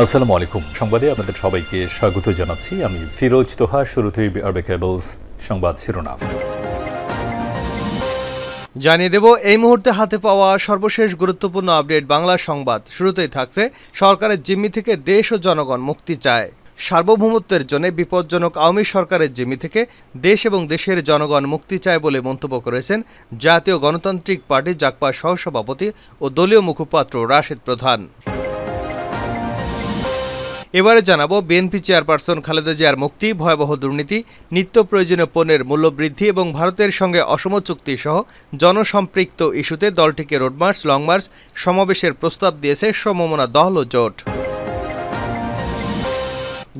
আসসালামু আলাইকুম। সংবাদে আপনাদের সবাইকে স্বাগত জানাচ্ছি। আমি ফিরোজ তোহা, শুরুতেই আরবে কেবলস সংবাদ শিরোনাম। জানিয়ে দেব, এই মুহূর্তে হাতে পাওয়া সর্বশেষ গুরুত্বপূর্ণ আপডেট বাংলা সংবাদ। শুরুতেই থাকছে, সরকারের জিম্মি থেকে দেশ ও জনগণ মুক্তি চায়। সার্বভৌমত্বের জন্য বিপজ্জনক আওয়ামী সরকারের জিম্মি থেকে দেশ এবং দেশের জনগণ মুক্তি চায় বলে মন্তব্য করেছেন জাতীয় গণতান্ত্রিক পার্টি জাকপা সহসভাপতি ও দলীয় মুখপাত্র রাশেদ প্রধান। এবারে জানাব বিএনপি চেয়ারপারসন খালেদা জিয়ার মুক্তি, ভয়াবহ দুর্নীতি, নিত্য প্রয়োজনীয় পণ্যের মূল্যবৃদ্ধি এবং ভারতের সঙ্গে অসম চুক্তি সহ জনসম্পৃক্ত ইস্যুতে দলটিকে রোডমার্চ লংমার্চ সমাবেশের প্রস্তাব দিয়েছে সমমনা দল ও জোট।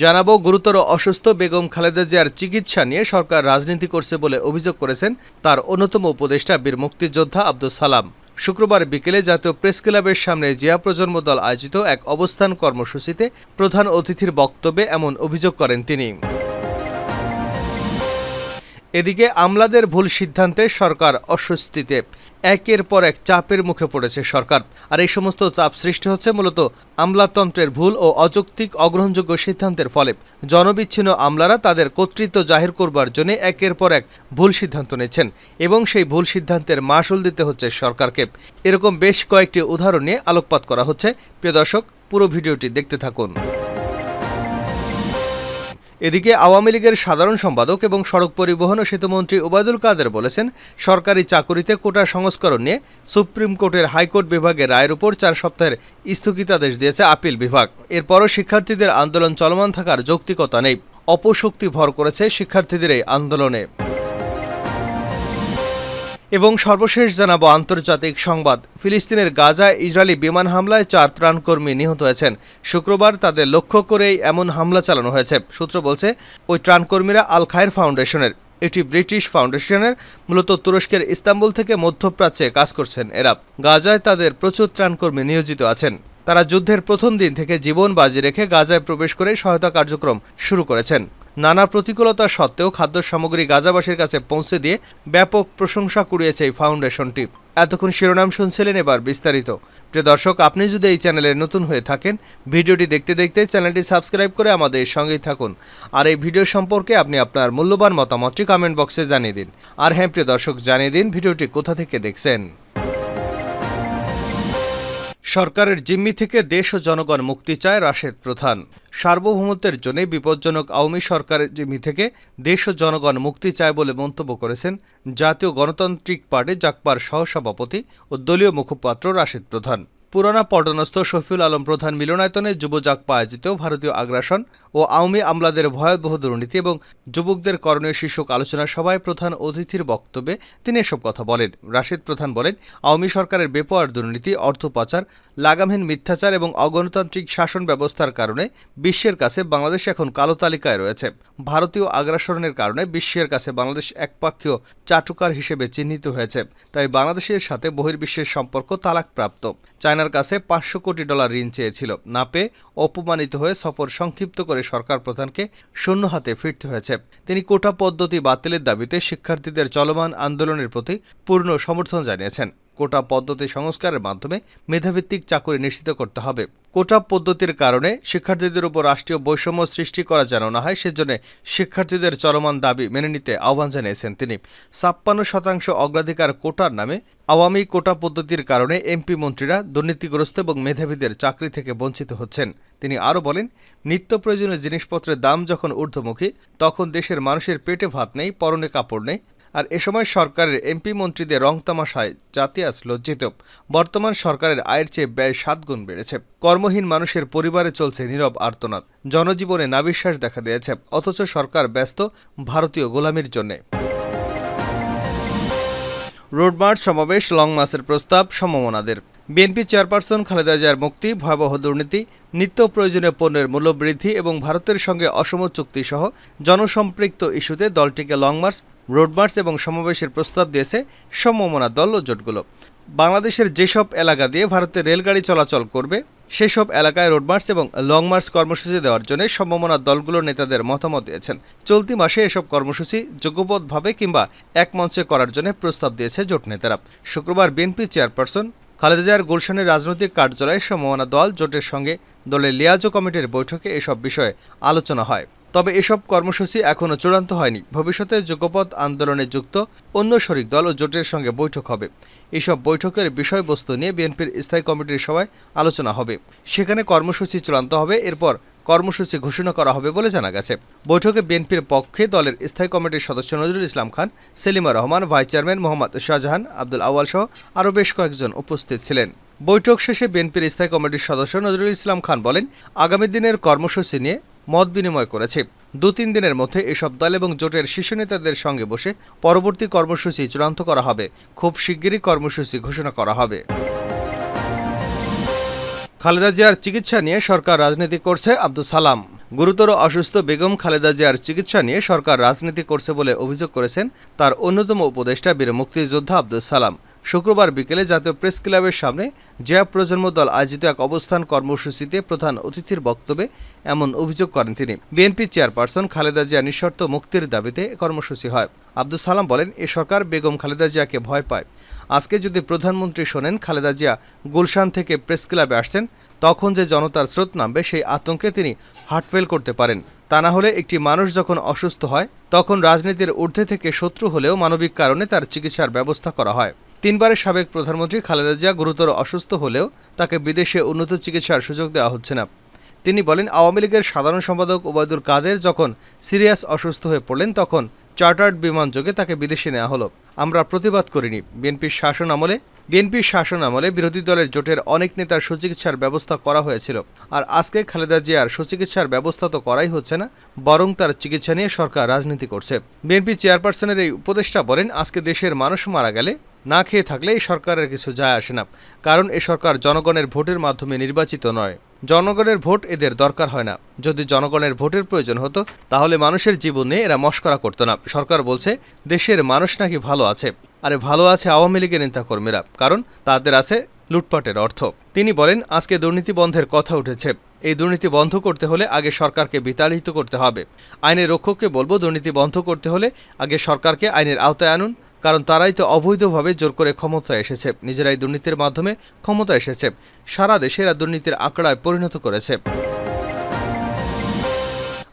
জানাব গুরুতর অসুস্থ বেগম খালেদা জিয়ার চিকিৎসা নিয়ে সরকার রাজনীতি করছে বলে অভিযোগ করেছেন তার অন্যতম উপদেষ্টা বীর মুক্তিযোদ্ধা আব্দুল সালাম। শুক্রবার বিকেলে জাতীয় প্রেস ক্লাবের সামনে জিয়া প্রজন্ম দল আয়োজিত এক অবস্থান কর্মসূচিতে প্রধান অতিথির বক্তব্যে এমন অভিযোগ করেন তিনি। এদিকে আমলাদের ভুল সিদ্ধান্তে সরকার অস্বস্তিতে। একের পর এক চাপের মুখে পড়েছে সরকার। আর এই সমস্ত চাপ সৃষ্টি হচ্ছে মূলত আমলাতন্ত্রের ভুল ও অযৌক্তিক অগ্রহণযোগ্য সিদ্ধান্তের ফলে। জনবিচ্ছিন্ন আমলারা তাদের কর্তৃত্ব জাহির করবার জন্য একের পর এক ভুল সিদ্ধান্ত নিচ্ছেন এবং সেই ভুল সিদ্ধান্তের মাসুল দিতে হচ্ছে সরকারকে। এরকম বেশ কয়েকটি উদাহরণ নিয়ে আলোকপাত করা হচ্ছে। প্রিয় দর্শক, পুরো ভিডিওটি দেখতে থাকুন। এদিকে আওয়ামী লীগের সাধারণ সম্পাদক এবং সড়ক পরিবহন ও সেতুমন্ত্রী ওবায়দুল কাদের বলেছেন, সরকারি চাকুরিতে কোটা সংস্করণ নিয়ে সুপ্রিম কোর্টের হাইকোর্ট বিভাগের রায়ের উপর চার সপ্তাহের স্থগিতাদেশ দিয়েছে আপিল বিভাগ। এরপরও শিক্ষার্থীদের আন্দোলন চলমান থাকার যৌক্তিকতা নেই, অপশক্তি ভর করেছে শিক্ষার্থীদের এই আন্দোলনে। এবং সর্বশেষ জানাব আন্তর্জাতিক সংবাদ। ফিলিস্তিনের গাজায় ইসরায়েলি বিমান হামলায় চার ত্রাণকর্মী নিহত হয়েছেন। শুক্রবার তাদের লক্ষ্য করেই এমন হামলা চালানো হয়েছে। সূত্র বলছে, ওই ত্রাণকর্মীরা আল খায়ের ফাউন্ডেশনের, এটি ব্রিটিশ ফাউন্ডেশনের, মূলত তুরস্কের ইস্তাম্বুল থেকে মধ্যপ্রাচ্যে কাজ করছেন এরা। গাজায় তাদের প্রচুর ত্রাণকর্মী নিয়োজিত আছেন। তারা যুদ্ধের প্রথম দিন থেকে জীবন বাজি রেখে গাজায় প্রবেশ করে সহায়তা কার্যক্রম শুরু করেছেন। নানা প্রতিকূলতা সত্ত্বেও খাদ্য সামগ্রী গাজাবাসীর কাছে পৌঁছে দিয়ে ব্যাপক প্রশংসা কুড়িয়েছে এই ফাউন্ডেশনটি। এতক্ষণ শিরোনাম শুনছিলেন এবার বিস্তারিত। প্রিয় দর্শক, আপনি যদি এই চ্যানেলে নতুন হয়ে থাকেন, ভিডিওটি দেখতে দেখতে চ্যানেলটি সাবস্ক্রাইব করে আমাদের সঙ্গেই থাকুন। আর এই ভিডিও সম্পর্কে আপনি আপনার মূল্যবান মতামতটি কমেন্ট বক্সে জানিয়ে দিন। আর হ্যাঁ প্রিয় দর্শক, জানিয়ে দিন ভিডিওটি কোথা থেকে দেখছেন। সরকারের জিম্মি থেকে দেশ ও জনগণ মুক্তি চায় রাশেদ প্রধান। সার্বভৌমত্বের জন্য বিপজ্জনক আওয়ামী সরকারের জিম্মি থেকে দেশ ও জনগণ মুক্তি চায় বলে মন্তব্য করেছেন জাতীয় গণতান্ত্রিক পার্টি জাকপার সহসভাপতি ও দলীয় মুখপাত্র রাশেদ প্রধান। পুরানা পটনস্থ শফিউল আলম প্রধান মিলনায়তনে যুব জাকপা আয়োজিত ভারতীয় আগ্রাসন ও আওয়ামী আমলাদের ভয়াবহ দুর্নীতি এবং যুবকদের করণীয় শীর্ষক আলোচনা সভায় প্রধান অতিথির বক্তব্যে তিনি এসব কথা বলেন। রাশিদ প্রধান বলেন, আওয়ামী সরকারের বেপরোয়ার দুর্নীতি, অর্থ পাচার, লাগামহীন মিথ্যাচার এবং অগণতান্ত্রিক শাসন ব্যবস্থার কারণে বিশ্বের কাছে বাংলাদেশ এখন কালো তালিকায় রয়েছে। ভারতীয় আগ্রাসনের কারণে বিশ্বের কাছে বাংলাদেশ একপাক্ষীয় চাটুকার হিসেবে চিহ্নিত হয়েছে। তাই বাংলাদেশের সাথে বহির্বিশ্বের সম্পর্ক তালাকপ্রাপ্ত। চায়নার কাছে পাঁচশো কোটি ডলার ঋণ চেয়েছিল। না পেয়ে অপমানিত হয়ে সফর সংক্ষিপ্ত করে সরকার প্রধানকে শূন্য হাতে ফিরতে হয়েছে। তিনি কোটা পদ্ধতি বাতিলের দাবিতে শিক্ষার্থীদের চলমান আন্দোলনের প্রতি পূর্ণ সমর্থন জানিয়েছেন। কোটা পদ্ধতি সংস্কারের মাধ্যমে মেধাভিত্তিক চাকরি নিশ্চিত করতে হবে। কোটা পদ্ধতির কারণে শিক্ষার্থীদের উপর রাষ্ট্রীয় বৈষম্য সৃষ্টি করা যেন না হয়, সেজন্য শিক্ষার্থীদের চলমান দাবি মেনে নিতে আহ্বান জানিয়েছেন তিনি। ছাপ্পান্ন শতাংশ অগ্রাধিকার কোটার নামে আওয়ামী কোটা পদ্ধতির কারণে এমপি মন্ত্রীরা দুর্নীতিগ্রস্ত এবং মেধাবীদের চাকরি থেকে বঞ্চিত হচ্ছেন। তিনি আরও বলেন, নিত্য প্রয়োজনীয় জিনিসপত্রের দাম যখন ঊর্ধ্বমুখী, তখন দেশের মানুষের পেটে ভাত নেই, পরনে কাপড় নেই আর এ সময় সরকারের এমপি মন্ত্রীদের রং তামাশায় জাতিয়াস লজ্জিত। বর্তমান সরকারের আয়ের চেয়ে ব্যয় সাত গুণ বেড়েছে। কর্মহীন মানুষের পরিবারে চলছে নীরব আর্তনাদ। জনজীবনে নাবিশ্বাস দেখা দিয়েছে, অথচ সরকার ব্যস্ত ভারতীয় গোলামির জন্যে। রোডমার্চ সমাবেশ, লং মাসের প্রস্তাব, সমমনাদের। বিএনপি চেয়ারপারসন খালেদা জিয়ার মুক্তি, ভয়াবহ দুর্নীতি, নিত্য প্রয়োজনীয় পণ্যের মূল্যবৃদ্ধি এবং ভারতের সঙ্গে অসম চুক্তি সহ জনসম্পৃক্ত ইস্যুতে দলটিকে লং মার্চ, রোড মার্চ এবং সমাবেশের প্রস্তাব দিয়েছে সমমনা দল ও জোটগুলো। বাংলাদেশের যেসব এলাকা দিয়ে ভারতের রেলগাড়ি চলাচল করবে, সেসব এলাকায় রোড মার্চ এবং লং মার্চ কর্মসূচি দেওয়ার জন্য সম্ভাবনা দলগুলোর নেতাদের মতামত দিয়েছেন। চলতি মাসে এসব কর্মসূচি যোগ্যবোধভাবে কিংবা এক মঞ্চে করার জন্য প্রস্তাব দিয়েছে জোট নেতারা। শুক্রবার বিএনপি চেয়ারপারসন খালেদা জিয়ার গুলশানের রাজনৈতিক কার্যালয়ে সমমনা দল জোটের সঙ্গে দলের লিয়াজো কমিটির বৈঠকে এসব বিষয়ে আলোচনা হয়। তবে এসব কর্মসূচি এখনও চূড়ান্ত হয়নি। ভবিষ্যতে যুগপথ আন্দোলনে যুক্ত অন্য শরিক দল ও জোটের সঙ্গে বৈঠক হবে। এসব বৈঠকের বিষয়বস্তু নিয়ে বিএনপির স্থায়ী কমিটির সভায় আলোচনা হবে। সেখানে কর্মসূচি চূড়ান্ত হবে। এরপর কর্মসূচি ঘোষণা করা হবে বলে জানা গেছে। বৈঠকে বিএনপির পক্ষে দলের স্থায়ী কমিটির সদস্য নজরুল ইসলাম খান, সেলিমা রহমান, ভাইস চেয়ারম্যান মোহাম্মদ শাহজাহান, আব্দুল আওয়াল সহ আরও বেশ কয়েকজন উপস্থিত ছিলেন। বৈঠক শেষে বিএনপির স্থায়ী কমিটির সদস্য নজরুল ইসলাম খান বলেন, আগামী দিনের কর্মসূচি নিয়ে মত বিনিময় করেছে। দু তিন দিনের মধ্যে এসব দল এবং জোটের শীর্ষ নেতাদের সঙ্গে বসে পরবর্তী কর্মসূচি চূড়ান্ত করা হবে। খুব শিগগিরই কর্মসূচি ঘোষণা করা হবে। খালেদা জিয়ার চিকিৎসা নিয়ে সরকার রাজনীতি করছে আব্দুল সালাম। গুরুতর অসুস্থ বেগম খালেদা জিয়ার চিকিৎসা নিয়ে সরকার রাজনীতি করছে বলে অভিযোগ করেছেন তার অন্যতম উপদেষ্টা বীর মুক্তিযোদ্ধা আব্দুল সালাম। শুক্রবার বিকেলে জাতীয় প্রেস ক্লাবের সামনে জিয়া প্রজন্ম দল আয়োজিত এক অবস্থান কর্মসূচিতে প্রধান অতিথির বক্তব্যে এমন অভিযোগ করেন তিনি। বিএনপি চেয়ারপারসন খালেদা জিয়া নিঃশর্ত মুক্তির দাবিতে কর্মসূচি হয়। আব্দুল সালাম বলেন, এ সরকার বেগম খালেদা জিয়াকে ভয় পায়। আজকে যদি প্রধানমন্ত্রী শোনেন, খালেদা জিয়া গুলশান থেকে প্রেস ক্লাবে আসছেন, তখন যে জনতার স্রোত নামবে সেই আতঙ্কে তিনি হার্টফেল করতে পারেন। তা না হলে একটি মানুষ যখন অসুস্থ হয়, তখন রাজনীতির ঊর্ধ্বে থেকে শত্রু হলেও মানবিক কারণে তার চিকিৎসার ব্যবস্থা করা হয়। তিনবারের সাবেক প্রধানমন্ত্রী খালেদা জিয়া গুরুতর অসুস্থ হলেও তাকে বিদেশে উন্নত চিকিৎসার সুযোগ দেওয়া হচ্ছে না। তিনি বলেন, আওয়ামী লীগের সাধারণ সম্পাদক ওবায়দুল কাদের যখন সিরিয়াস অসুস্থ হয়ে পড়লেন, তখন চার্টার্ড বিমান যোগে তাকে বিদেশে নেওয়া হলো। আমরা প্রতিবাদ করিনি। বিএনপির শাসন আমলে বিএনপির শাসন আমলে বিরোধী দলের জোটের অনেক নেতার সুচিকিৎসার ব্যবস্থা করা হয়েছিল। আর আজকে খালেদা জিয়ার সুচিকিৎসার ব্যবস্থা তো করাই হচ্ছে না, বরং তার চিকিৎসা নিয়ে সরকার রাজনীতি করছে। বিএনপি চেয়ারপারসনের এই উপদেষ্টা বলেন, আজকে দেশের মানুষ মারা গেলে না খেয়ে থাকলে এই সরকারের কিছু যায় আসে না, কারণ এ সরকার জনগণের ভোটের মাধ্যমে নির্বাচিত নয়। জনগণের ভোট এদের দরকার হয় না। যদি জনগণের ভোটের প্রয়োজন হতো, তাহলে মানুষের জীবনে এরা মস্করা করতো না। সরকার বলছে, দেশের মানুষ নাকি ভালো আছে। আরে ভালো আছে আওয়ামী লীগের নেতাকর্মীরা, কারণ তাদের আছে লুটপাটের অর্থ। তিনি বলেন, আজকে দুর্নীতি বন্ধের কথা উঠেছে। এই দুর্নীতি বন্ধ করতে হলে আগে সরকারকে বিতাড়িত করতে হবে। আইনের রক্ষককে বলব, দুর্নীতি বন্ধ করতে হলে আগে সরকারকে আইনের আওতায় আনুন। কারণ তারাই তো অবৈধভাবে জোর করে ক্ষমতায় এসেছে। নিজেরাই দুর্নীতির মাধ্যমে ক্ষমতা এসেছে। সারা দেশে এরা দুর্নীতির আঁকড়ায় পরিণত করেছে।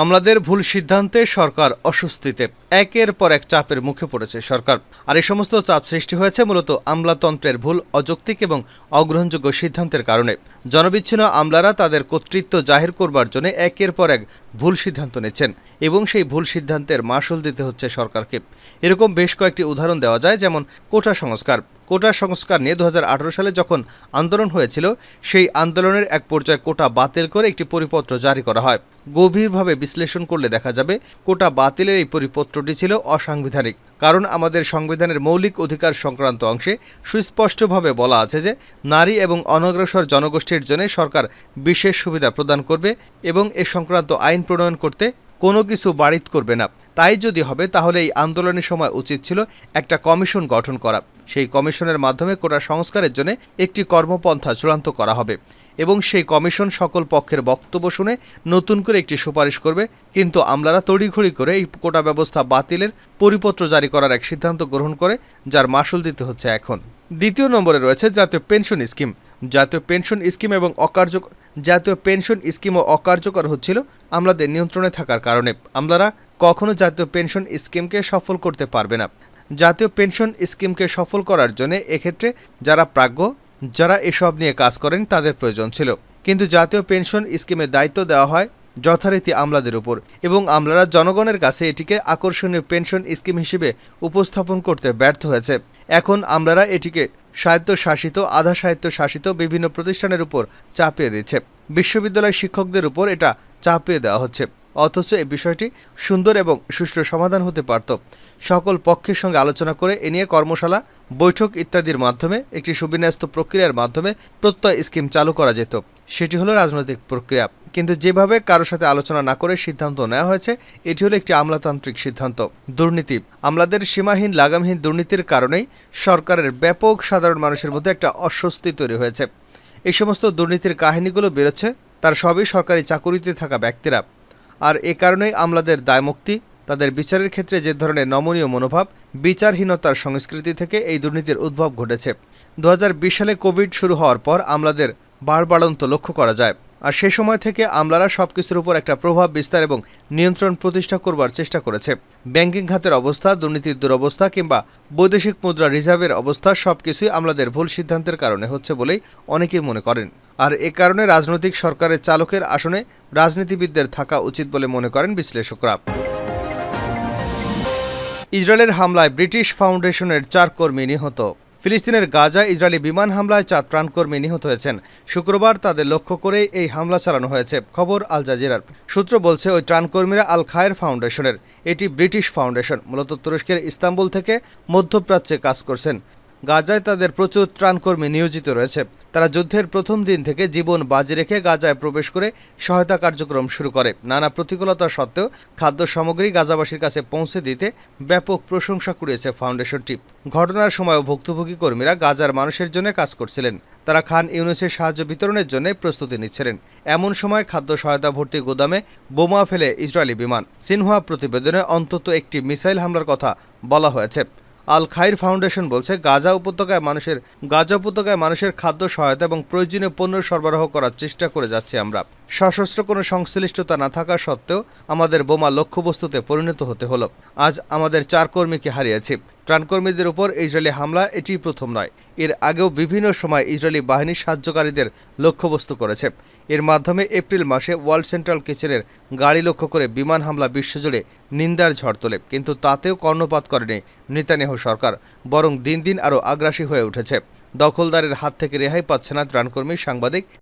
আমলাদের ভুল সিদ্ধান্তে সরকার অস্বস্তিতে। একের পর এক চাপের মুখে পড়েছে সরকার। আর এই সমস্ত চাপ সৃষ্টি হয়েছে মূলত আমলাতন্ত্রের ভুল, অযৌক্তিক এবং অগ্রহণযোগ্য সিদ্ধান্তের কারণে। জনবিচ্ছিন্ন আমলারা তাদের কর্তৃত্ব জাহির করবার জন্য একের পর এক ভুল সিদ্ধান্ত নিচ্ছেন এবং সেই ভুল সিদ্ধান্তের মাসুল দিতে হচ্ছে সরকারকে। এরকম বেশ কয়েকটি উদাহরণ দেওয়া যায়, যেমন কোটা সংস্কার। কোটা সংস্কার নিয়ে দু হাজার আঠারো সালে যখন আন্দোলন হয়েছিল, সেই আন্দোলনের এক পর্যায়ে কোটা বাতিল করে একটি পরিপত্র জারি করা হয়। গভীরভাবে বিশ্লেষণ করলে দেখা যাবে, কোটা বাতিলের এই পরিপত্রটি ছিল অসাংবিধানিক। কারণ আমাদের সংবিধানের মৌলিক অধিকার সংক্রান্ত অংশে সুস্পষ্টভাবে বলা আছে যে, নারী এবং অনগ্রসর জনগোষ্ঠীর জন্য সরকার বিশেষ সুবিধা প্রদান করবে এবং এ সংক্রান্ত আইন প্রণয়ন করতে কোনো কিছু বাড়িত করবে না। তাই যদি হবে, তাহলে এই আন্দোলনের সময় উচিত ছিল একটা কমিশন গঠন করা। সেই কমিশনের মাধ্যমে কোটা সংস্কারের জন্য একটি কর্মপন্থা চূড়ান্ত করা হবে এবং সেই কমিশন সকল পক্ষের বক্তব্য শুনে নতুন করে একটি সুপারিশ করবে। কিন্তু আমলারা তড়িঘড়ি করে এই কোটা ব্যবস্থা বাতিলের পরিপত্র জারি করার এক সিদ্ধান্ত গ্রহণ করে, যার মাসুল দিতে হচ্ছে এখন। দ্বিতীয় নম্বরে রয়েছে জাতীয় পেনশন স্কিম। জাতীয় পেনশন স্কিম এবং অকার্যকর জাতীয় পেনশন স্কিমও অকার্যকর হচ্ছিল আমলাদের নিয়ন্ত্রণে থাকার কারণে। আমলারা কখনো জাতীয় পেনশন স্কিমকে সফল করতে পারবে না। জাতীয় পেনশন স্কিমকে সফল করার জন্য এক্ষেত্রে যারা প্রাজ্ঞ, যারা এসব নিয়ে কাজ করেন, তাদের প্রয়োজন ছিল। কিন্তু জাতীয় পেনশন স্কিমের দায়িত্ব দেওয়া হয় যথারীতি আমলাদের উপর এবং আমলারা জনগণের কাছে এটিকে আকর্ষণীয় পেনশন স্কিম হিসেবে উপস্থাপন করতে ব্যর্থ হয়েছে। এখন আমলারা এটিকে স্বায়ত্তশাসিত, আধা স্বায়ত্তশাসিত বিভিন্ন প্রতিষ্ঠানের উপর চাপিয়ে দিচ্ছে। বিশ্ববিদ্যালয় শিক্ষকদের উপর এটা চাপিয়ে দেওয়া হচ্ছে। অথচ এ বিষয়টি সুন্দর এবং সুষ্ঠু সমাধান হতে পারত। সকল পক্ষের সঙ্গে আলোচনা করে এ নিয়ে কর্মশালা, বৈঠক ইত্যাদির মাধ্যমে একটি সুবিন্যস্ত প্রক্রিয়ার মাধ্যমে প্রত্যয় স্কিম চালু করা যেত। সেটি হলো রাজনৈতিক প্রক্রিয়া। কিন্তু যেভাবে কারোর সাথে আলোচনা না করে সিদ্ধান্ত নেওয়া হয়েছে, এটি হলো একটি আমলাতান্ত্রিক সিদ্ধান্ত। দুর্নীতি। আমলাদের সীমাহীন, লাগামহীন দুর্নীতির কারণেই সরকারের ব্যাপক সাধারণ মানুষের মধ্যে একটা অস্বস্তি তৈরি হয়েছে। এই সমস্ত দুর্নীতির কাহিনীগুলো বেরোচ্ছে, তার সবই সরকারি চাকুরিতে থাকা ব্যক্তিরা। আর এ কারণেই আমলাদের দায়মুক্তি, তাদের বিচারের ক্ষেত্রে যে ধরনের নমনীয় মনোভাব, বিচারহীনতার সংস্কৃতি থেকে এই দুর্নীতির উদ্ভব ঘটেছে। দু হাজার বিশ সালে কোভিড শুরু হওয়ার পর আমলাদের বাড়বাড়ন্ত লক্ষ্য করা যায়। আর সে সময় থেকে আমলারা সব কিছুর উপর একটা প্রভাব, বিস্তার এবং নিয়ন্ত্রণ প্রতিষ্ঠা করবার চেষ্টা করেছে। ব্যাংকিং খাতের অবস্থা, দুর্নীতির দুরবস্থা কিংবা বৈদেশিক মুদ্রা রিজার্ভের অবস্থা সবকিছুই আমলাদের ভুল সিদ্ধান্তের কারণে হচ্ছে বলেই অনেকেই মনে করেন। আর এ কারণে রাজনৈতিক সরকারের চালকের আসনে রাজনীতিবিদদের থাকা উচিত বলে মনে করেন বিশ্লেষকরা। ইসরায়েলের হামলায় ব্রিটিশ ফাউন্ডেশনের চার কর্মী নিহত। ফিলিস্তিনের গাজা ইসরায়েলি বিমান হামলায় চার ত্রাণকর্মী নিহত হয়েছেন। শুক্রবার তাদের লক্ষ্য করে এই হামলা চালানো হয়েছে, খবর আল জাজিরার। সূত্র বলছে, ওই ত্রাণকর্মীরা আল খায়ের ফাউন্ডেশনের, এটি ব্রিটিশ ফাউন্ডেশন। মূলত তুরস্কের ইস্তাম্বুল থেকে মধ্যপ্রাচ্যে কাজ করছেন। গাজায় তাদের প্রচুর ত্রাণকর্মী নিয়োজিত রয়েছে। তারা যুদ্ধের প্রথম দিন থেকে জীবন বাজি রেখে গাজায় প্রবেশ করে সহায়তা কার্যক্রম শুরু করে। নানা প্রতিকূলতা সত্ত্বেও খাদ্য সামগ্রী গাজাবাসীর কাছে পৌঁছে দিতে ব্যাপক প্রশংসা কুড়িয়েছে ফাউন্ডেশনটি। ঘটনার সময়ও ভুক্তভোগী কর্মীরা গাজার মানুষের জন্য কাজ করছিলেন। তারা খান ইউনুসের সাহায্য বিতরণের জন্য প্রস্তুতি নিচ্ছিলেন। এমন সময় খাদ্য সহায়তা ভর্তি গোদামে বোমা ফেলে ইসরায়েলি বিমান। সিনহুয়া প্রতিবেদনে অন্তত একটি মিসাইল হামলার কথা বলা হয়েছে। আল খাইর ফাউন্ডেশন বলছে, গাজা উপত্যকায় মানুষের গাজা উপত্যকায় মানুষের খাদ্য সহায়তা এবং প্রয়োজনীয় পণ্য সরবরাহ করার চেষ্টা করে যাচ্ছি আমরা। সশস্ত্র কোনো সংশ্লিষ্টতা না থাকা সত্ত্বেও আমাদের বোমা লক্ষ্যবস্তুতে পরিণত হতে হলো। আজ আমাদের চার কর্মীকে হারিয়েছি। ত্রাণকর্মীদের উপর ইসরায়েলি হামলা এটি প্রথম নয়। এর আগেও বিভিন্ন সময় ইসরায়েলি বাহিনী সাহায্যকারীদের লক্ষ্যবস্তু করেছে। এর মাধ্যমে এপ্রিল মাসে ওয়ার্ল্ড সেন্ট্রাল কিচেনের গাড়ি লক্ষ্য করে বিমান হামলা বিশ্বজুড়ে নিন্দার ঝড় তোলে, কিন্তু তাতেও কর্ণপাত করেনি নেতানিয়াহু সরকার, বরং দিন দিন আরও আগ্রাসী হয়ে উঠেছে। দখলদারের হাত থেকে রেহাই পাচ্ছে না ত্রাণকর্মী সাংবাদিক